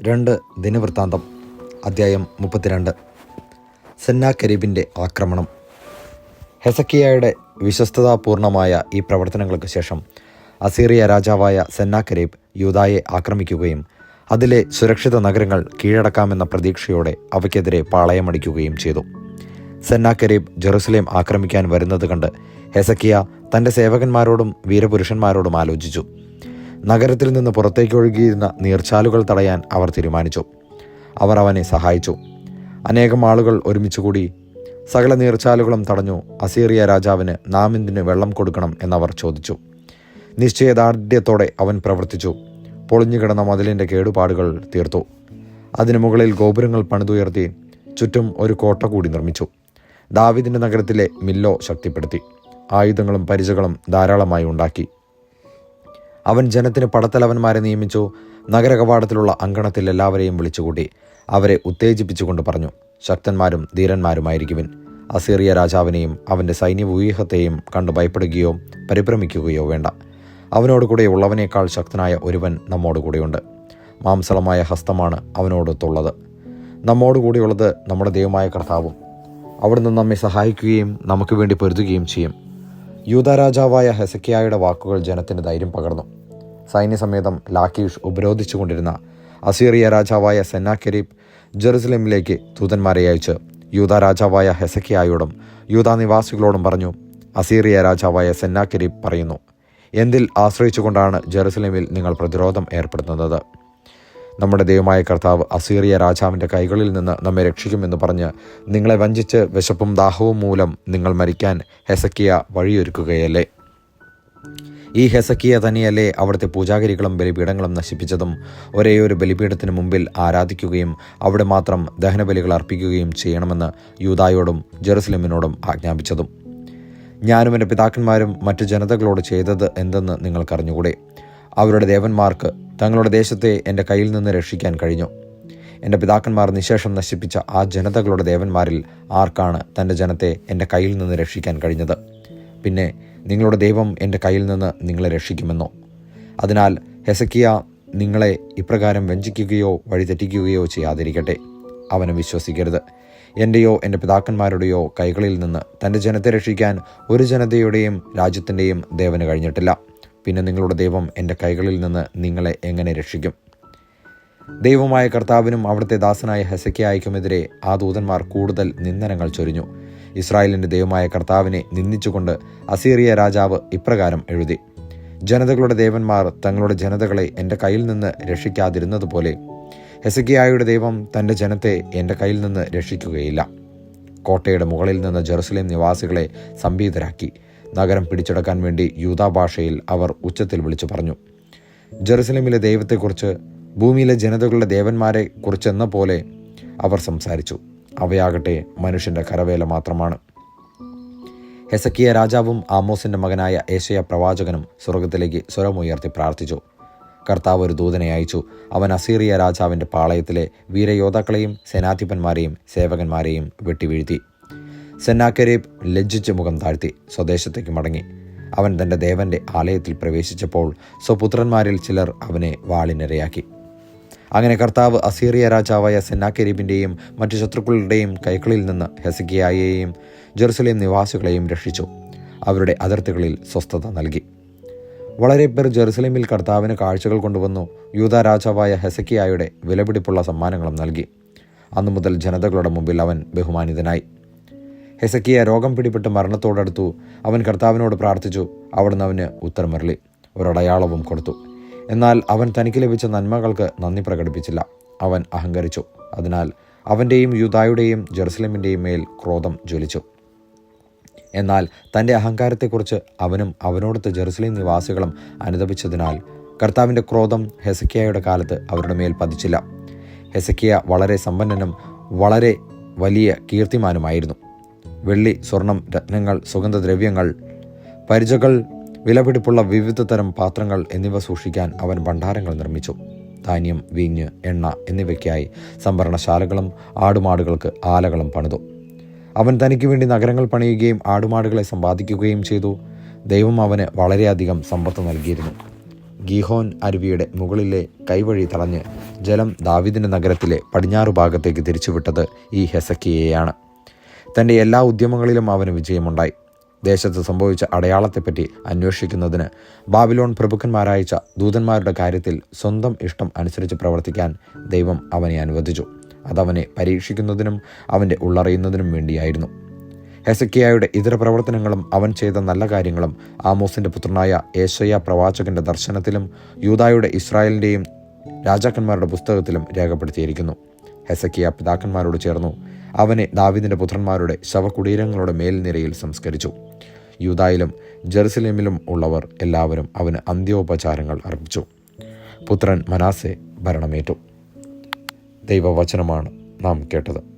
രണ്ട് ദിനവൃത്താന്തം അധ്യായം മുപ്പത്തിരണ്ട്. സെന്നാ കരീബിന്റെ ആക്രമണം. ഹെസക്കിയയുടെ വിശ്വസ്തതാപൂർണമായ ഈ പ്രവർത്തനങ്ങൾക്ക് ശേഷം അസീറിയ രാജാവായ സെന്നാ കരീബ് യൂതായെ ആക്രമിക്കുകയും അതിലെ സുരക്ഷിത നഗരങ്ങൾ കീഴടക്കാമെന്ന പ്രതീക്ഷയോടെ അവയ്ക്കെതിരെ പാളയമടിക്കുകയും ചെയ്തു. സെന്നാ കരീബ് ജെറുസലേം ആക്രമിക്കാൻ വരുന്നത് കണ്ട് ഹെസക്കിയ തന്റെ സേവകന്മാരോടും വീരപുരുഷന്മാരോടും ആലോചിച്ചു. നഗരത്തിൽ നിന്ന് പുറത്തേക്ക് ഒഴുകിയിരുന്ന നീർച്ചാലുകൾ തടയാൻ അവർ തീരുമാനിച്ചു. അവർ അവനെ സഹായിച്ചു. അനേകം ആളുകൾ ഒരുമിച്ച് കൂടി സകല നീർച്ചാലുകളും തടഞ്ഞു അസീറിയ രാജാവിന് നാം എന്തിന് വെള്ളം കൊടുക്കണം എന്നവർ ചോദിച്ചു. നിശ്ചയദാർഢ്യത്തോടെ അവൻ പ്രവർത്തിച്ചു. പൊളിഞ്ഞുകിടന്ന മതിലിന്റെ കേടുപാടുകൾ തീർത്തു. അതിനു മുകളിൽ ഗോപുരങ്ങൾ പണിതുയർത്തി ചുറ്റും ഒരു കോട്ട കൂടി നിർമ്മിച്ചു. ദാവിദിന്റെ നഗരത്തിലെ മില്ലോ ശക്തിപ്പെടുത്തി. ആയുധങ്ങളും പരിചകളും ധാരാളമായി ഉണ്ടാക്കി. അവൻ ജനത്തിന് പടത്തലവന്മാരെ നിയമിച്ചു. നഗരകവാടത്തിലുള്ള അങ്കണത്തിൽ എല്ലാവരെയും വിളിച്ചുകൂട്ടി. അവരെ ഉത്തേജിപ്പിച്ചുകൊണ്ട് പറഞ്ഞു ശക്തന്മാരും ധീരന്മാരുമായിരിക്കുവിൻ. അസീറിയ രാജാവിനെയും അവന്റെ സൈന്യവ്യൂഹത്തെയും കണ്ട് ഭയപ്പെടുകയോ പരിഭ്രമിക്കുകയോ വേണ്ട. അവനോട് കൂടെ ഉള്ളവനേക്കാൾ ശക്തനായ ഒരുവൻ നമ്മോട് കൂടെയുണ്ട്. മാംസളമായ ഹസ്തമാണ് അവനോടൊത്തുള്ളത് നമ്മോട് കൂടെയുള്ളത് നമ്മുടെ ദൈവമായ കർത്താവും. അവിടുന്ന് നമ്മെ സഹായിക്കുകയും നമുക്ക് വേണ്ടി പൊരുതുകയും ചെയ്യും. യൂത രാജാവായ ഹെസക്കിയായുടെ വാക്കുകൾ ജനത്തിന് ധൈര്യം പകർന്നു. സൈന്യസമേതം ലാക്കീഷ് ഉപരോധിച്ചുകൊണ്ടിരുന്ന അസീറിയ രാജാവായ സെന്നാക്കെരീബ് ജെറുസലേമിലേക്ക് ദൂതന്മാരെ അയച്ച് യൂത രാജാവായ ഹെസക്കിയായോടും യൂത നിവാസികളോടും പറഞ്ഞു അസീറിയ രാജാവായ സെന്നാക്കെരീബ് പറയുന്നു എന്തിൽ ആശ്രയിച്ചുകൊണ്ടാണ് ജെറുസലേമിൽ നിങ്ങൾ പ്രതിരോധം ഏർപ്പെടുത്തുന്നത്? നമ്മുടെ ദൈവമായ കർത്താവ് അസീറിയ രാജാവിന്റെ കൈകളിൽ നിന്ന് നമ്മെ രക്ഷിക്കുമെന്ന് പറഞ്ഞ് നിങ്ങളെ വഞ്ചിച്ച് വിശപ്പും ദാഹവും മൂലം നിങ്ങൾ മരിക്കാൻ ഹെസക്കിയ വഴിയൊരുക്കുകയല്ലേ? ഈ ഹെസക്കിയ തന്നെയല്ലേ അവിടുത്തെ പൂജാഗിരികളും ബലിപീഠങ്ങളും നശിപ്പിച്ചതും. ഒരേ ഒരു ബലിപീഠത്തിന് മുമ്പിൽ ആരാധിക്കുകയും അവിടെ മാത്രം ദഹനബലികൾ അർപ്പിക്കുകയും ചെയ്യണമെന്ന് യൂതായോടും ജെറുസലമിനോടും ആജ്ഞാപിച്ചതും. ഞാനും എന്റെ പിതാക്കന്മാരും മറ്റു ജനതകളോട് ചെയ്തത് എന്തെന്ന് നിങ്ങൾക്കറിഞ്ഞുകൂടെ? അവരുടെ ദേവന്മാർക്ക് തങ്ങളുടെ ദേശത്തെ എന്റെ കയ്യിൽ നിന്ന് രക്ഷിക്കാൻ കഴിഞ്ഞു. എന്റെ പിതാക്കന്മാർ നിശേഷം നശിപ്പിച്ച ആ ജനതകളുടെ ദേവന്മാരിൽ ആർക്കാണ് തന്റെ ജനത്തെ എന്റെ കയ്യിൽ നിന്ന് രക്ഷിക്കാൻ കഴിഞ്ഞത്? പിന്നെ നിങ്ങളുടെ ദൈവം എന്റെ കയ്യിൽ നിന്ന് നിങ്ങളെ രക്ഷിക്കുമെന്നോ? അതിനാൽ ഹെസക്കിയ നിങ്ങളെ ഇപ്രകാരം വഞ്ചിക്കുകയോ വഴിതെറ്റിക്കുകയോ ചെയ്യാതിരിക്കട്ടെ. അവനെ വിശ്വസിക്കരുത്. എന്റെയോ എന്റെ പിതാക്കന്മാരുടെയോ കൈകളിൽ നിന്ന് തന്റെ ജനത്തെ രക്ഷിക്കാൻ ഒരു ജനതയുടെയും രാജ്യത്തിന്റെയും ദേവന് കഴിഞ്ഞിട്ടില്ല. പിന്നെ നിങ്ങളുടെ ദൈവം എന്റെ കൈകളിൽ നിന്ന് നിങ്ങളെ എങ്ങനെ രക്ഷിക്കും? ദൈവമായ കർത്താവിനും അവിടുത്തെ ദാസനായ ഹെസക്കിയായിക്കുമെതിരെ ആ ദൂതന്മാർ കൂടുതൽ നിന്ദനങ്ങൾ ചൊരിഞ്ഞു. ഇസ്രായേലിന്റെ ദൈവമായ കർത്താവിനെ നിന്ദിച്ചുകൊണ്ട് അസീറിയ രാജാവ് ഇപ്രകാരം എഴുതി ജനതകളുടെ ദേവന്മാർ തങ്ങളുടെ ജനതകളെ എന്റെ കയ്യിൽ നിന്ന് രക്ഷിക്കാതിരുന്നതുപോലെ ഹെസക്കിയായുടെ ദൈവം തന്റെ ജനത്തെ എന്റെ കയ്യിൽ നിന്ന് രക്ഷിക്കുകയില്ല. കോട്ടയുടെ മുകളിൽ നിന്ന് ജെറുസലേം നിവാസികളെ സംഭീതരാക്കി നഗരം പിടിച്ചെടുക്കാൻ വേണ്ടി യൂതാ ഭാഷയിൽ അവർ ഉച്ചത്തിൽ വിളിച്ചു പറഞ്ഞു. ജെറുസലേമിലെ ദൈവത്തെക്കുറിച്ച് ഭൂമിയിലെ ജനതകളുടെ ദേവന്മാരെ കുറിച്ചെന്ന പോലെ അവർ സംസാരിച്ചു. അവയാകട്ടെ മനുഷ്യന്റെ കരവേല മാത്രമാണ്. ഹെസക്കിയ രാജാവും ആമോസിന്റെ മകനായ ഏശയ പ്രവാചകനും സ്വർഗത്തിലേക്ക് സ്വരമുയർത്തി പ്രാർത്ഥിച്ചു. കർത്താവ് ഒരു ദൂതനെ അയച്ചു. അവൻ അസീറിയ രാജാവിന്റെ പാളയത്തിലെ വീരയോദ്ധാക്കളെയും സേനാധിപന്മാരെയും സേവകന്മാരെയും വെട്ടിവീഴ്ത്തി. സെന്നാക്കരേബ് ലജ്ജിച്ച് മുഖം താഴ്ത്തി സ്വദേശത്തേക്ക് മടങ്ങി. അവൻ തന്റെ ദേവന്റെ ആലയത്തിൽ പ്രവേശിച്ചപ്പോൾ സ്വപുത്രന്മാരിൽ ചിലർ അവനെ വാളിനിരയാക്കി. അങ്ങനെ കർത്താവ് അസീറിയ രാജാവായ സെന്നാക്കരീബിന്റെയും മറ്റു ശത്രുക്കളുടെയും കൈകളിൽ നിന്ന് ഹെസിക്കിയായെയും ജെറുസലേം നിവാസികളെയും രക്ഷിച്ചു. അവരുടെ അതിർത്തികളിൽ സ്വസ്ഥത നൽകി. വളരെ പേർ ജെറുസലേമിൽ കർത്താവിന് കാഴ്ചകൾ കൊണ്ടുവന്നു യൂത രാജാവായ ഹെസക്കിയായുടെ വിലപിടിപ്പുള്ള സമ്മാനങ്ങളും നൽകി. അന്നു മുതൽ ജനതകളുടെ മുമ്പിൽ അവൻ ബഹുമാനിതനായി. ഹെസക്കിയ രോഗം പിടിപെട്ട് മരണത്തോടടുത്തു അവൻ കർത്താവിനോട് പ്രാർത്ഥിച്ചു. അവിടുന്ന് അവന് ഉത്തരമരളി ഒരടയാളവും കൊടുത്തു. എന്നാൽ അവൻ തനിക്ക് ലഭിച്ച നന്മകൾക്ക് നന്ദി പ്രകടിപ്പിച്ചില്ല. അവൻ അഹങ്കരിച്ചു. അതിനാൽ അവന്റെയും യൂതായുടെയും ജെറുസലേമിന്റെയും മേൽ ക്രോധം ജ്വലിച്ചു. എന്നാൽ തന്റെ അഹങ്കാരത്തെക്കുറിച്ച് അവനും അവനോടത്ത് ജെറുസലേം നിവാസികളും അനുദപിച്ചതിനാൽ കർത്താവിന്റെ ക്രോധം ഹെസക്കിയയുടെ കാലത്ത് അവരുടെ മേൽ പതിച്ചില്ല. ഹെസക്കിയ വളരെ സമ്പന്നനും വളരെ വലിയ കീർത്തിമാനുമായിരുന്നു. വെള്ളി സ്വർണം രത്നങ്ങൾ സുഗന്ധദ്രവ്യങ്ങൾ പരിചകൾ വിലപിടിപ്പുള്ള വിവിധ തരം പാത്രങ്ങൾ എന്നിവ സൂക്ഷിക്കാൻ അവൻ ഭണ്ഡാരങ്ങൾ നിർമ്മിച്ചു. ധാന്യം വീഞ്ഞ് എണ്ണ എന്നിവയ്ക്കായി സംഭരണശാലകളും ആടുമാടുകൾക്ക് ആലകളും പണിതു. അവൻ തനിക്ക് വേണ്ടി നഗരങ്ങൾ പണിയുകയും ആടുമാടുകളെ സമ്പാദിക്കുകയും ചെയ്തു. ദൈവം അവന് വളരെയധികം സമ്പത്ത് നൽകിയിരുന്നു. ഗീഹോൻ അരുവിയുടെ മുകളിലെ കൈവഴി തടഞ്ഞ് ജലം ദാവിദിന്റെ നഗരത്തിലെ പടിഞ്ഞാറ് ഭാഗത്തേക്ക് തിരിച്ചുവിട്ടത് ഈ ഹെസക്കിയെയാണ് തന്റെ എല്ലാ ഉദ്യമങ്ങളിലും അവന് വിജയമുണ്ടായി. ദേശത്ത് സംഭവിച്ച അടയാളത്തെപ്പറ്റി അന്വേഷിക്കുന്നതിന് ബാബിലോൺ പ്രഭുക്കന്മാരയച്ച ദൂതന്മാരുടെ കാര്യത്തിൽ സ്വന്തം ഇഷ്ടം അനുസരിച്ച് പ്രവർത്തിക്കാൻ ദൈവം അവനെ അനുവദിച്ചു. അതവനെ പരീക്ഷിക്കുന്നതിനും അവന്റെ ഉള്ളറിയുന്നതിനും വേണ്ടിയായിരുന്നു. ഹെസക്കിയായുടെ ഇതര പ്രവർത്തനങ്ങളും അവൻ ചെയ്ത നല്ല കാര്യങ്ങളും ആമോസിന്റെ പുത്രനായ ഏശയ്യ പ്രവാചകന്റെ ദർശനത്തിലും യൂതായുടെ ഇസ്രായേലിന്റെയും രാജാക്കന്മാരുടെ പുസ്തകത്തിലും രേഖപ്പെടുത്തിയിരിക്കുന്നു. ഹെസക്കിയ പിതാക്കന്മാരോട് ചേർന്നു അവനെ ദാവിദിന്റെ പുത്രന്മാരുടെ ശവകുടീരങ്ങളുടെ മേൽനിരയിൽ സംസ്കരിച്ചു. യൂതായിലും ജെറുസലേമിലും ഉള്ളവർ എല്ലാവരും അവന് അന്ത്യോപചാരങ്ങൾ അർപ്പിച്ചു. പുത്രൻ മനാസെ ഭരണമേറ്റു. ദൈവവചനമാണ് നാം കേട്ടത്.